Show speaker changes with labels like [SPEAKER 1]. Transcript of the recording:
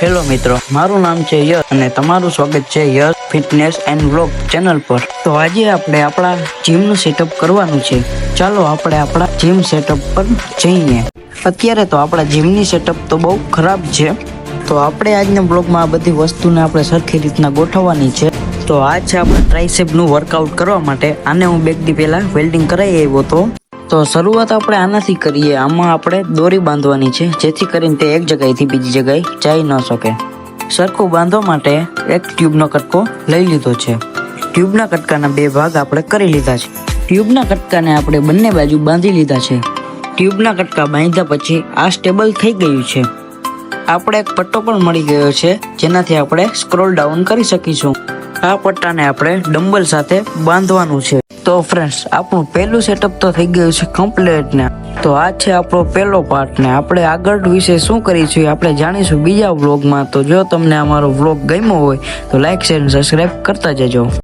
[SPEAKER 1] Hello મિત્રો, મારું નામ છે યશ અને તમારું સ્વાગત છે Yash fitness and vlog channel પર. તો આજે આપણે આપણા જીમનું સેટઅપ કરવાનું છે. ચાલો આપણે આપણા જીમ સેટઅપ પર જઈએ. અત્યારે તો આપણા જીમની સેટઅપ તો બહુ ખરાબ છે. તો આપણે આજના બ્લોગમાં આ બધી વસ્તુને આપણે સરખી રીતના ગોઠવવાની છે. તો આ છે આપણે ટ્રાઇસેપનું વર્કઆઉટ કરવા માટે. આને હું બે દી પહેલાં વેલ્ડિંગ કરાવી આવ્યો હતો તો શરૂઆત આપણે આનાથી કરીએ. આમાં આપણે દોરી બાંધવાની છે, જેથી કરીને તે એક જગ્યાએથી બીજી જગ્યાએ જઈ ન શકે. સરખું બાંધવા માટે એક ટ્યુબનો કટકો લઈ લીધો છે. ટ્યુબના કટકાના બે ભાગ આપણે કરી લીધા છે. ટ્યુબના કટકાને આપણે બંને બાજુ બાંધી લીધા છે. ટ્યુબના કટકા બાંધ્યા પછી આ સ્ટેબલ થઈ ગયું છે. આપણે એક પટ્ટો પણ મળી ગયો છે, જેનાથી આપણે સ્ક્રોલ ડાઉન કરી શકીશું. આ પટ્ટાને આપણે ડંબલ સાથે બાંધવાનું છે. તો ફ્રેન્ડ્સ આપણું પહેલું સેટઅપ તો થઈ ગયું છે કમ્પ્લીટ ને. તો આ છે આપણો પહેલો પાર્ટ ને. આપણે આગળ વિશે શું કરીશું આપણે જાણીશું બીજા વ્લોગમાં તો જો તમને અમારો વ્લોગ ગમ્યો હોય, તો લાઈક શેર સબસ્ક્રાઈબ કરતા જજો.